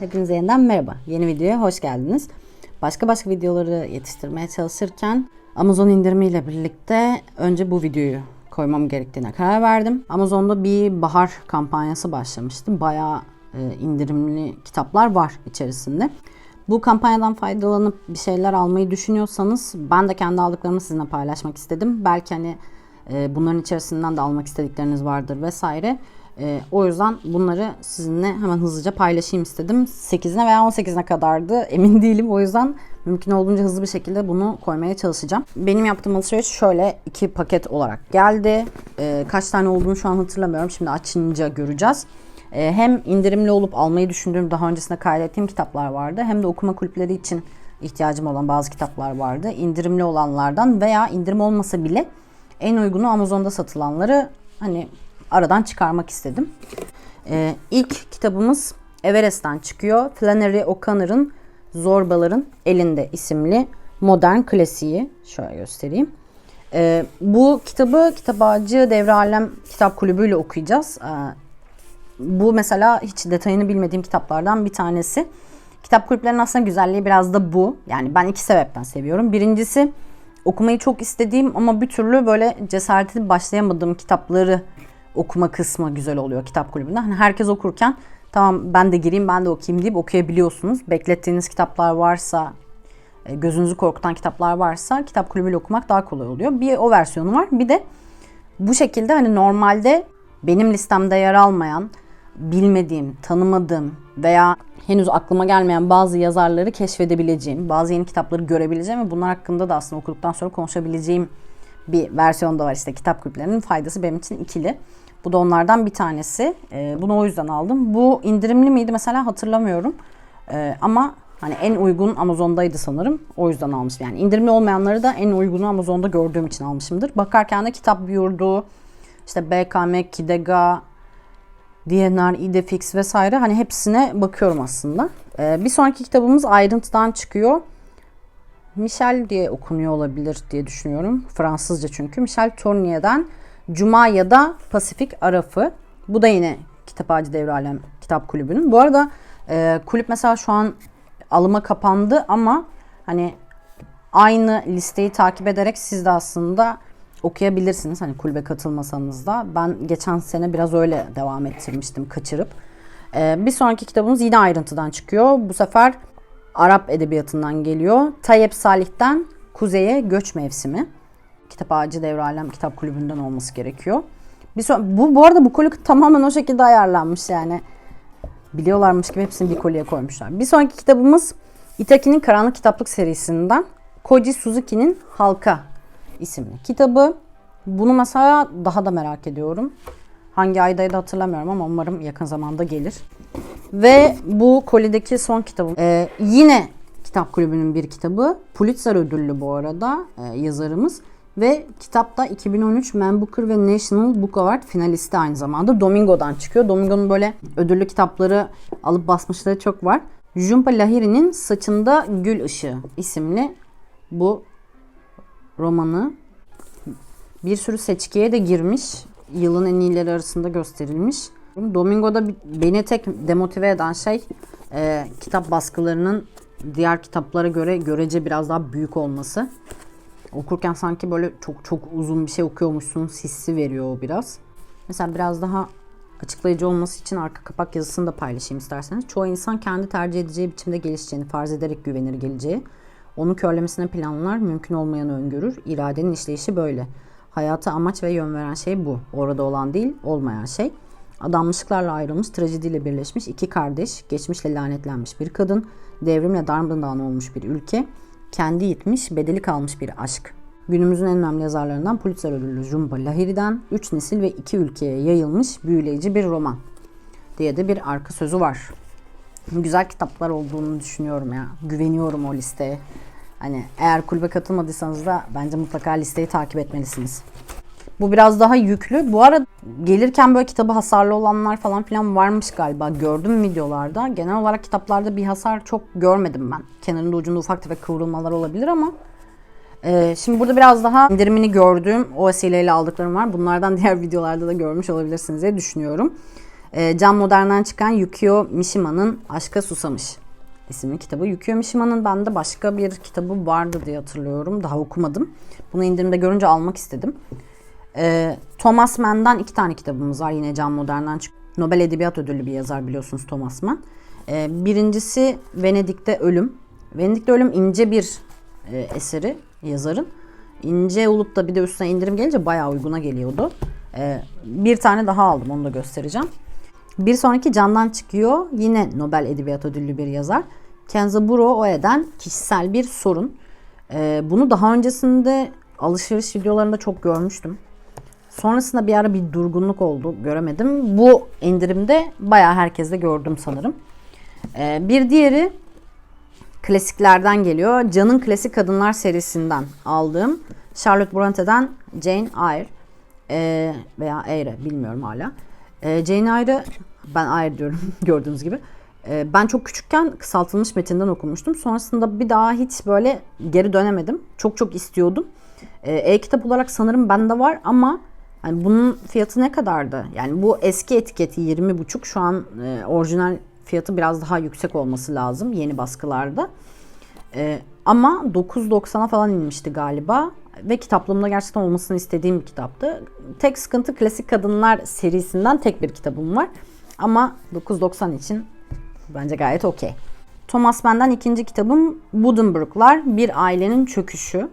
Hepinize yeniden merhaba. Yeni videoya hoş geldiniz. Başka başka videoları yetiştirmeye çalışırken Amazon indirimiyle birlikte önce bu videoyu koymam gerektiğine karar verdim. Amazon'da bir bahar kampanyası başlamıştı. Bayağı e, indirimli kitaplar var içerisinde. Bu kampanyadan faydalanıp bir şeyler almayı düşünüyorsanız ben de kendi aldıklarımı sizinle paylaşmak istedim. Belki hani e, bunların içerisinden de almak istedikleriniz vardır vesaire. E, o yüzden bunları sizinle hemen hızlıca paylaşayım istedim. 8'ine veya 18'ine kadardı emin değilim. O yüzden mümkün olduğunca hızlı bir şekilde bunu koymaya çalışacağım. Benim yaptığım alışveriş şöyle iki paket olarak geldi. E, kaç tane olduğunu şu an hatırlamıyorum. Şimdi açınca göreceğiz. E, hem indirimli olup almayı düşündüğüm daha öncesinde kaydettiğim kitaplar vardı. Hem de okuma kulüpleri için ihtiyacım olan bazı kitaplar vardı. İndirimli olanlardan veya indirim olmasa bile en uygunu Amazon'da satılanları hani aradan çıkarmak istedim. Ee, ilk kitabımız Everest'ten çıkıyor. Flannery O'Connor'ın Zorbaların Elinde isimli modern klasiği. Şöyle göstereyim. Ee, bu kitabı Kitap Ağacı Devre Alem Kitap Kulübü ile okuyacağız. Ee, bu mesela hiç detayını bilmediğim kitaplardan bir tanesi. Kitap kulüplerinin aslında güzelliği biraz da bu. Yani ben iki sebepten seviyorum. Birincisi okumayı çok istediğim ama bir türlü böyle cesaretli başlayamadığım kitapları okuma kısmı güzel oluyor kitap kulübünde. Hani herkes okurken tamam ben de gireyim ben de okuyayım deyip okuyabiliyorsunuz. Beklettiğiniz kitaplar varsa e, gözünüzü korkutan kitaplar varsa kitap kulübüyle okumak daha kolay oluyor. Bir o versiyonu var. Bir de bu şekilde hani normalde benim listemde yer almayan, bilmediğim, tanımadığım veya henüz aklıma gelmeyen bazı yazarları keşfedebileceğim, bazı yeni kitapları görebileceğim ve bunlar hakkında da aslında okuduktan sonra konuşabileceğim bir versiyon da var işte kitap kulüplerinin faydası benim için ikili. Bu da onlardan bir tanesi. Ee, bunu o yüzden aldım. Bu indirimli miydi mesela hatırlamıyorum. Ee, ama hani en uygun Amazon'daydı sanırım. O yüzden almışım. Yani indirimli olmayanları da en uygunu Amazon'da gördüğüm için almışımdır. Bakarken de kitap yurdu, işte BKM, Kidega, DNR, Idefix vesaire hani hepsine bakıyorum aslında. Ee, bir sonraki kitabımız ayrıntıdan çıkıyor. Michel diye okunuyor olabilir diye düşünüyorum. Fransızca çünkü. Michel Tournier'den Cuma ya da Pasifik Arafı. Bu da yine Kitap Ağacı Devre Alem Kitap Kulübü'nün. Bu arada e, kulüp mesela şu an alıma kapandı ama hani aynı listeyi takip ederek siz de aslında okuyabilirsiniz. Hani kulübe katılmasanız da. Ben geçen sene biraz öyle devam ettirmiştim kaçırıp. E, bir sonraki kitabımız yine ayrıntıdan çıkıyor. Bu sefer Arap edebiyatından geliyor. Tayyip Salih'ten Kuzeye Göç Mevsimi. Kitap Ağacı Devre Alem Kitap Kulübü'nden olması gerekiyor. Bir son, bu, bu arada bu koli tamamen o şekilde ayarlanmış yani. Biliyorlarmış gibi hepsini bir kolye koymuşlar. Bir sonraki kitabımız Itaki'nin Karanlık Kitaplık serisinden Koji Suzuki'nin Halka isimli kitabı. Bunu mesela daha da merak ediyorum. Hangi aydaydı hatırlamıyorum ama umarım yakın zamanda gelir. Ve bu kolideki son kitabım. Ee, yine kitap kulübünün bir kitabı. Pulitzer ödüllü bu arada e, yazarımız. Ve kitapta 2013 Man Booker ve National Book Award finalisti aynı zamanda. Domingo'dan çıkıyor. Domingo'nun böyle ödüllü kitapları alıp basmışları çok var. Jumpa Lahiri'nin Saçında Gül Işığı isimli bu romanı bir sürü seçkiye de girmiş. Yılın en iyileri arasında gösterilmiş. Domingo'da beni tek demotive eden şey e, kitap baskılarının diğer kitaplara göre görece biraz daha büyük olması. Okurken sanki böyle çok çok uzun bir şey okuyormuşsun hissi veriyor o biraz. Mesela biraz daha açıklayıcı olması için arka kapak yazısını da paylaşayım isterseniz. Çoğu insan kendi tercih edeceği biçimde gelişeceğini farz ederek güvenir geleceği. Onu körlemesine planlar, mümkün olmayanı öngörür. İradenin işleyişi böyle. Hayata amaç ve yön veren şey bu. Orada olan değil, olmayan şey. Adanmışlıklarla ayrılmış, trajediyle birleşmiş iki kardeş, geçmişle lanetlenmiş bir kadın, devrimle darmadağın olmuş bir ülke, kendi yitmiş, bedeli kalmış bir aşk. Günümüzün en önemli yazarlarından Pulitzer ödüllü Jumpa Lahiri'den 3 nesil ve 2 ülkeye yayılmış büyüleyici bir roman diye de bir arka sözü var. Güzel kitaplar olduğunu düşünüyorum ya. Güveniyorum o listeye. Hani eğer kulübe katılmadıysanız da bence mutlaka listeyi takip etmelisiniz. Bu biraz daha yüklü. Bu arada gelirken böyle kitabı hasarlı olanlar falan filan varmış galiba. Gördüm videolarda. Genel olarak kitaplarda bir hasar çok görmedim ben. Kenarında ucunda ufak tefek kıvrılmalar olabilir ama ee, şimdi burada biraz daha indirimini gördüğüm o vesileyle aldıklarım var. Bunlardan diğer videolarda da görmüş olabilirsiniz diye düşünüyorum. E, Can Modern'den çıkan Yukio Mishima'nın Aşka Susamış isimli kitabı. Yukio Mishima'nın bende başka bir kitabı vardı diye hatırlıyorum. Daha okumadım. Bunu indirimde görünce almak istedim. E, Thomas Mann'dan iki tane kitabımız var. Yine Can Modern'den çık. Nobel Edebiyat Ödüllü bir yazar biliyorsunuz Thomas Mann. E, birincisi Venedik'te Ölüm. Venedik'te Ölüm ince bir e, eseri yazarın. İnce olup da bir de üstüne indirim gelince bayağı uyguna geliyordu. E, bir tane daha aldım onu da göstereceğim. Bir sonraki Candan çıkıyor. Yine Nobel Edebiyat Ödüllü bir yazar. Kenzaburo Oe'den kişisel bir sorun. E, bunu daha öncesinde alışveriş videolarında çok görmüştüm. Sonrasında bir ara bir durgunluk oldu. Göremedim. Bu indirimde bayağı herkeste gördüm sanırım. Ee, bir diğeri klasiklerden geliyor. Can'ın Klasik Kadınlar serisinden aldığım Charlotte Bronte'den Jane Eyre Ee, veya Eyre bilmiyorum hala. Ee, Jane Eyre'ı ben Eyre diyorum gördüğünüz gibi. Ee, ben çok küçükken kısaltılmış metinden okumuştum. Sonrasında bir daha hiç böyle geri dönemedim. Çok çok istiyordum. Ee, E-kitap olarak sanırım bende var ama yani bunun fiyatı ne kadardı? Yani bu eski etiketi 20,5 şu an e, orijinal fiyatı biraz daha yüksek olması lazım yeni baskılarda. E, ama 9.90'a falan inmişti galiba ve kitaplığımda gerçekten olmasını istediğim bir kitaptı. Tek sıkıntı Klasik Kadınlar serisinden tek bir kitabım var. Ama 9.90 için bence gayet okey. Thomas Mann'den ikinci kitabım Buddenbrook'lar Bir Ailenin Çöküşü.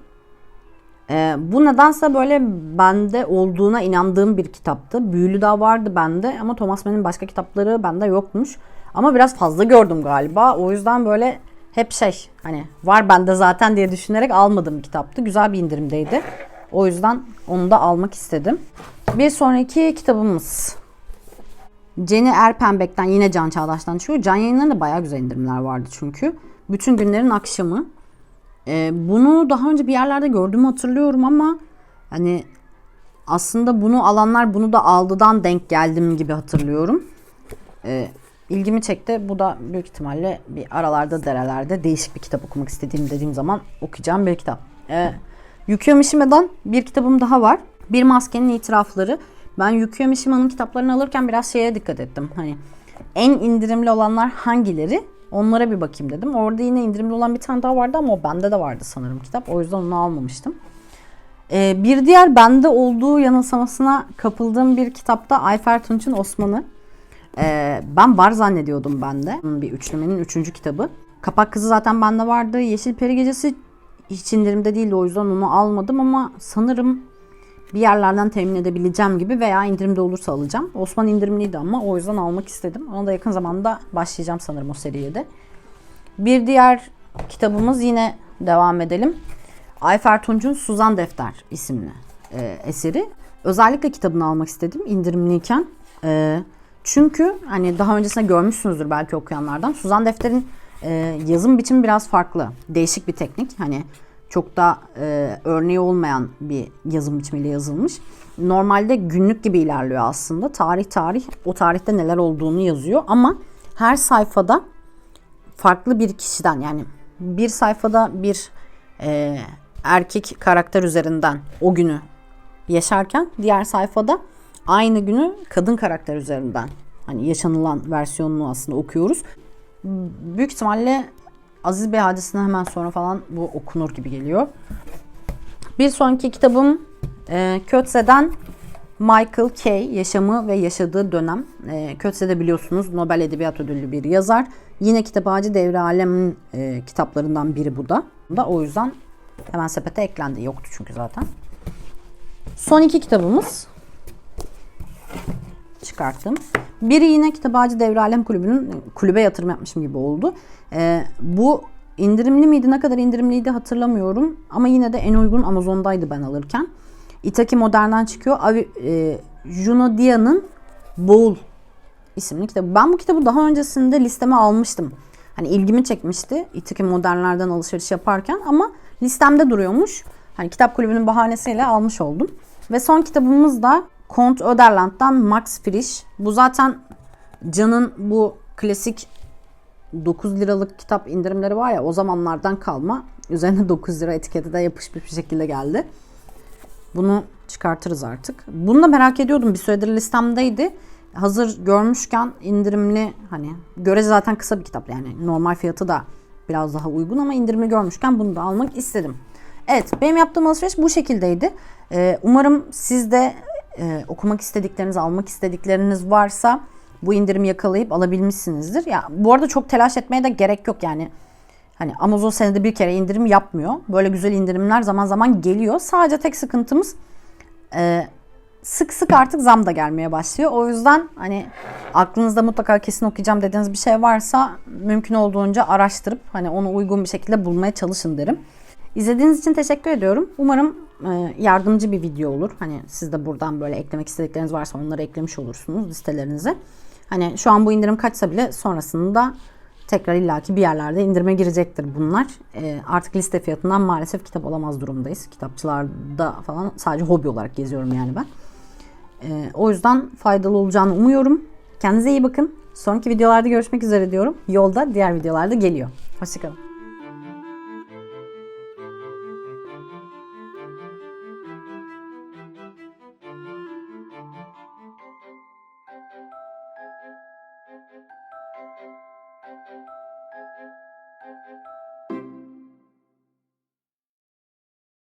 Ee, bu nedense böyle bende olduğuna inandığım bir kitaptı. Büyülü daha vardı bende ama Thomas Mann'in başka kitapları bende yokmuş. Ama biraz fazla gördüm galiba. O yüzden böyle hep şey hani var bende zaten diye düşünerek almadığım kitaptı. Güzel bir indirimdeydi. O yüzden onu da almak istedim. Bir sonraki kitabımız Jenny Erpenbek'ten yine Can Çağdaş'tan çıkıyor. Can yayınlarında bayağı güzel indirimler vardı çünkü. Bütün günlerin akşamı. Ee, bunu daha önce bir yerlerde gördüğümü hatırlıyorum ama hani aslında bunu alanlar bunu da aldıdan denk geldim gibi hatırlıyorum. Ee, ilgimi çekti. Bu da büyük ihtimalle bir aralarda derelerde değişik bir kitap okumak istediğim dediğim zaman okuyacağım bir kitap. Ee, Yukio Mishima'dan bir kitabım daha var. Bir Maskenin İtirafları. Ben Yukio Mishima'nın kitaplarını alırken biraz şeye dikkat ettim. Hani en indirimli olanlar hangileri? Onlara bir bakayım dedim. Orada yine indirimli olan bir tane daha vardı ama o bende de vardı sanırım kitap. O yüzden onu almamıştım. Ee, bir diğer bende olduğu yanılsamasına kapıldığım bir kitapta Ayfer Tunç'un Osman'ı. Ee, ben var zannediyordum bende. Bir üçlemenin üçüncü kitabı. Kapak kızı zaten bende vardı. Yeşil Peri Gecesi hiç indirimde değildi o yüzden onu almadım ama sanırım bir yerlerden temin edebileceğim gibi veya indirimde olursa alacağım. Osman indirimliydi ama o yüzden almak istedim. Ona da yakın zamanda başlayacağım sanırım o seriye de. Bir diğer kitabımız yine devam edelim. Ayfer Tunç'un Suzan Defter isimli e, eseri. Özellikle kitabını almak istedim indirimliyken. E, çünkü hani daha öncesinde görmüşsünüzdür belki okuyanlardan. Suzan Defter'in e, yazım biçimi biraz farklı. Değişik bir teknik. Hani çok da e, örneği olmayan bir yazım biçimiyle yazılmış. Normalde günlük gibi ilerliyor aslında. Tarih tarih o tarihte neler olduğunu yazıyor ama her sayfada farklı bir kişiden yani bir sayfada bir e, erkek karakter üzerinden o günü yaşarken diğer sayfada aynı günü kadın karakter üzerinden hani yaşanılan versiyonunu aslında okuyoruz. Büyük ihtimalle Aziz Bey hadisine hemen sonra falan bu okunur gibi geliyor. Bir sonraki kitabım e, Kötze'den Michael Kay Yaşamı ve Yaşadığı Dönem. E, Kötze de biliyorsunuz Nobel Edebiyat Ödüllü bir yazar. Yine Kitap Ağacı Devre Alem'in e, kitaplarından biri bu da. da. O yüzden hemen sepete eklendi. Yoktu çünkü zaten. Son iki kitabımız çıkarttım. Biri yine Kitap Ağacı Devre Alem Kulübü'nün kulübe yatırım yapmışım gibi oldu. Ee, bu indirimli miydi? Ne kadar indirimliydi hatırlamıyorum. Ama yine de en uygun Amazon'daydı ben alırken. Itaki Modern'den çıkıyor. Avi, e, Juno Dia'nın Boğul isimli kitabı. Ben bu kitabı daha öncesinde listeme almıştım. Hani ilgimi çekmişti Itaki Modern'lerden alışveriş yaparken ama listemde duruyormuş. Hani kitap kulübünün bahanesiyle almış oldum. Ve son kitabımız da Kont Öderland'dan Max Frisch. Bu zaten Can'ın bu klasik 9 liralık kitap indirimleri var ya o zamanlardan kalma. Üzerine 9 lira etiketi de yapışmış bir şekilde geldi. Bunu çıkartırız artık. Bunu da merak ediyordum. Bir süredir listemdeydi. hazır görmüşken indirimli hani göre zaten kısa bir kitap yani normal fiyatı da biraz daha uygun ama indirimli görmüşken bunu da almak istedim. Evet benim yaptığım alışveriş bu şekildeydi. Ee, umarım siz de e, okumak istedikleriniz, almak istedikleriniz varsa bu indirimi yakalayıp alabilmişsinizdir. Ya bu arada çok telaş etmeye de gerek yok yani. Hani Amazon senede bir kere indirim yapmıyor. Böyle güzel indirimler zaman zaman geliyor. Sadece tek sıkıntımız e, sık sık artık zam da gelmeye başlıyor. O yüzden hani aklınızda mutlaka kesin okuyacağım dediğiniz bir şey varsa mümkün olduğunca araştırıp hani onu uygun bir şekilde bulmaya çalışın derim. İzlediğiniz için teşekkür ediyorum. Umarım e, yardımcı bir video olur. Hani siz de buradan böyle eklemek istedikleriniz varsa onları eklemiş olursunuz listelerinize. Hani şu an bu indirim kaçsa bile sonrasında tekrar illaki bir yerlerde indirime girecektir bunlar. E, artık liste fiyatından maalesef kitap alamaz durumdayız. Kitapçılarda falan sadece hobi olarak geziyorum yani ben. E, o yüzden faydalı olacağını umuyorum. Kendinize iyi bakın. Sonraki videolarda görüşmek üzere diyorum. Yolda diğer videolarda geliyor. Hoşçakalın.